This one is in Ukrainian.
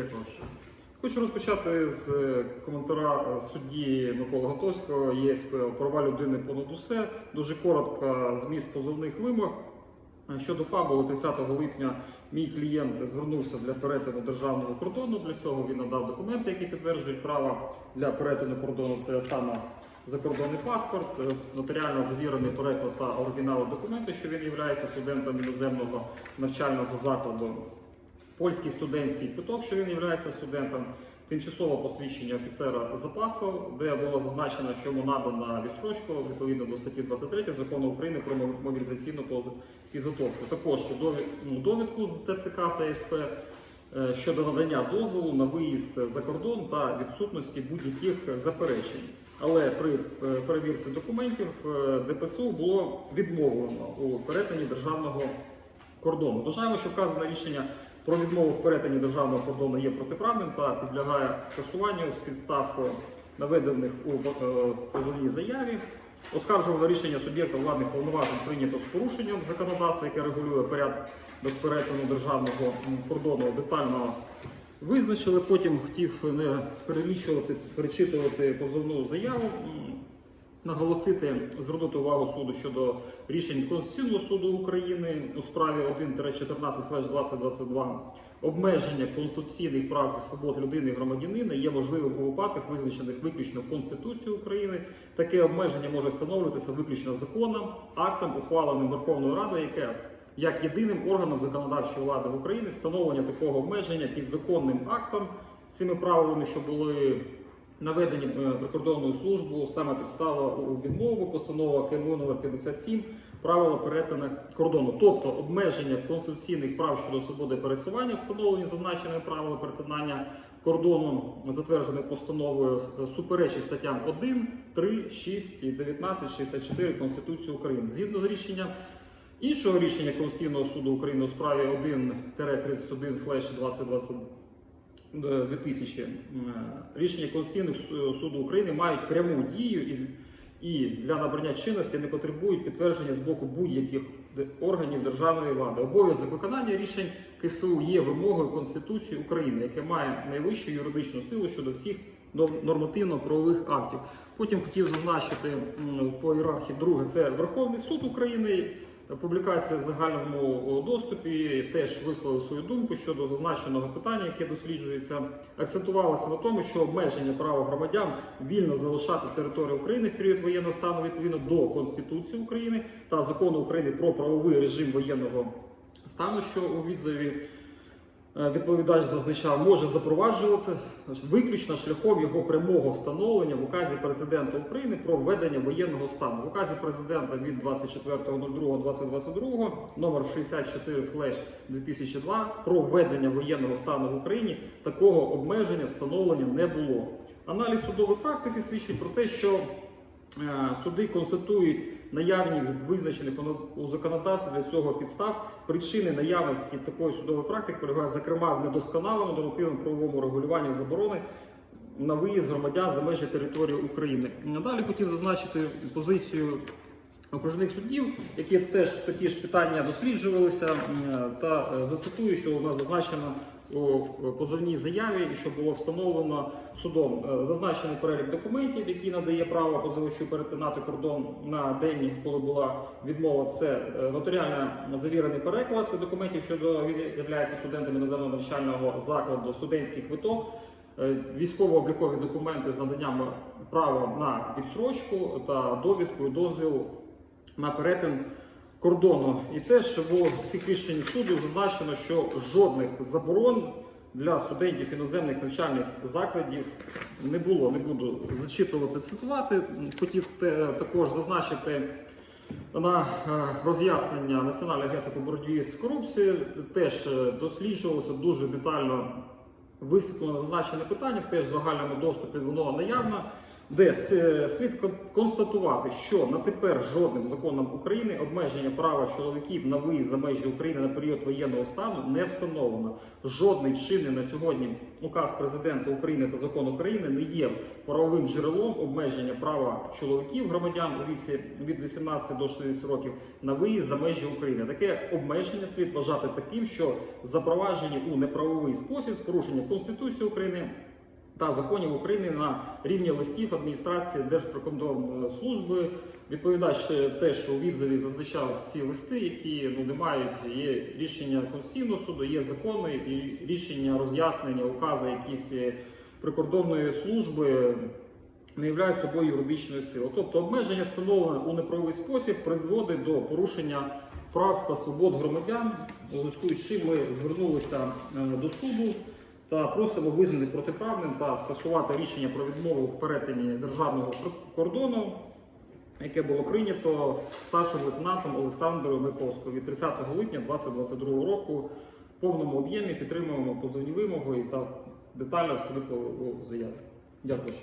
як вам щось? Хочу розпочати з е, коментара е, судді Миколи Готовського ЄСПЛ права людини понад усе. Дуже коротко зміст позовних вимог. Е, Щодо фабули 30 липня мій клієнт звернувся для перетину державного кордону. Для цього він надав документи, які підтверджують право для перетину кордону. Це саме закордонний паспорт, нотаріально завірений переклад та оригінали документу, що він є студентом іноземного навчального закладу. Польський студентський квиток, що він є студентом, тимчасове посвідчення офіцера запасу, де було зазначено, що йому надана відстрочка відповідно до статті 23 закону України про мобілізаційну підготовку. Також ну, довідку з ТЦК та СП е, щодо надання дозволу на виїзд за кордон та відсутності будь-яких заперечень. Але при е, перевірці документів е, ДПСУ було відмовлено у перетині державного кордону. Вважаємо, що вказане рішення про відмову в перетині державного кордону є протиправним та підлягає скасуванню з підстав е, наведених у е, позовній заяві. Оскаржуване рішення суб'єкта владних повноважень прийнято з порушенням законодавства, яке регулює порядок перетину державного кордону детально визначили. Потім хотів не перелічувати, перечитувати позовну заяву. Наголосити, звернути увагу суду щодо рішень Конституційного суду України у справі 1-14-2022 обмеження конституційних прав і свобод людини і громадянина є можливим у випадках, визначених виключно Конституцією України. Таке обмеження може встановлюватися виключно законом, актом, ухваленим Верховною Радою, яке як єдиним органом законодавчої влади в Україні встановлення такого обмеження підзаконним актом цими правилами, що були наведені е, прикордонною службою саме підстава у відмову, постанова КМУ номер 57 правила перетину кордону, тобто обмеження конституційних прав щодо свободи пересування, встановлені зазначеними правилами перетинання кордону, затвердженою постановою, е, суперечить статтям 1, 3, 6 і 19, 64 Конституції України. Згідно з рішенням іншого рішення Конституційного суду України у справі 1-31 флеш 2020 2000 е, рішення Конституційного суду України мають пряму дію і, для набрання чинності не потребують підтвердження з боку будь-яких органів державної влади. Обов'язок виконання рішень КСУ є вимогою Конституції України, яке має найвищу юридичну силу щодо всіх нор- нормативно-правових актів. Потім хотів зазначити по ієрархії друге, це Верховний суд України. Публікація в загальному доступі теж висловив свою думку щодо зазначеного питання, яке досліджується. Акцентувалося на тому, що обмеження права громадян вільно залишати територію України в період воєнного стану відповідно до Конституції України та закону України про правовий режим воєнного стану, що у відзові відповідач зазначав, може запроваджуватися виключно шляхом його прямого встановлення в указі президента України про введення воєнного стану. В указі президента від 24.02.2022 номер 64 флеш 2002 про введення воєнного стану в Україні такого обмеження встановлення не було. Аналіз судової практики свідчить про те, що Е, Суди констатують наявність визначених у законодавстві для цього підстав. Причини наявності такої судової практики полягають, зокрема, в недосконалому нормативному правовому регулюванні заборони на виїзд громадян за межі території України. Надалі хотів зазначити позицію окружних суддів, які теж такі ж питання досліджувалися, та е, зацитую, що у нас зазначено у позовній заяві, і що було встановлено судом. Е, Зазначений перелік документів, які надає право позивачу перетинати кордон на день, коли була відмова. Це е, нотаріально завірений переклад документів, щодо він є студентом іноземного навчального закладу, студентський квиток. Е, Військово-облікові документи з наданням права на відсрочку та довідку і дозвіл на перетин кордону. І теж в всіх рішеннях суду зазначено, що жодних заборон для студентів іноземних навчальних закладів не було. Не буду зачитувати цитувати. Хотів також зазначити. На е, роз'яснення Національного агентства по боротьбі з корупцією теж е, досліджувалося дуже детально висвітлено зазначене питання, теж в загальному доступі воно наявно. Де слід кон- констатувати, що на тепер жодним законом України обмеження права чоловіків на виїзд за межі України на період воєнного стану не встановлено. Жодний чинний на сьогодні указ президента України та закон України не є правовим джерелом обмеження права чоловіків громадян у віці від 18 до 60 років на виїзд за межі України. Таке обмеження слід вважати таким, що запроваджені у неправовий спосіб з порушення Конституції України та законів України на рівні листів адміністрації Держприкордонслужби. Відповідач теж у відзиві зазначав ці листи, які ну не мають є рішення Конституційного суду, є закони і рішення роз'яснення, укази якісь прикордонної служби. Не являють собою юридичної сили. Тобто обмеження, встановлене у неправовий спосіб, призводить до порушення прав та свобод громадян, у зв'язку з чим ми звернулися е, до суду та просимо визнати протиправним та скасувати рішення про відмову в перетині державного кордону, яке було прийнято старшим лейтенантом Олександрою Миковською від 30 липня 2022 року в повному об'ємі підтримуємо позовні вимоги та детально все виклали у. Дякую.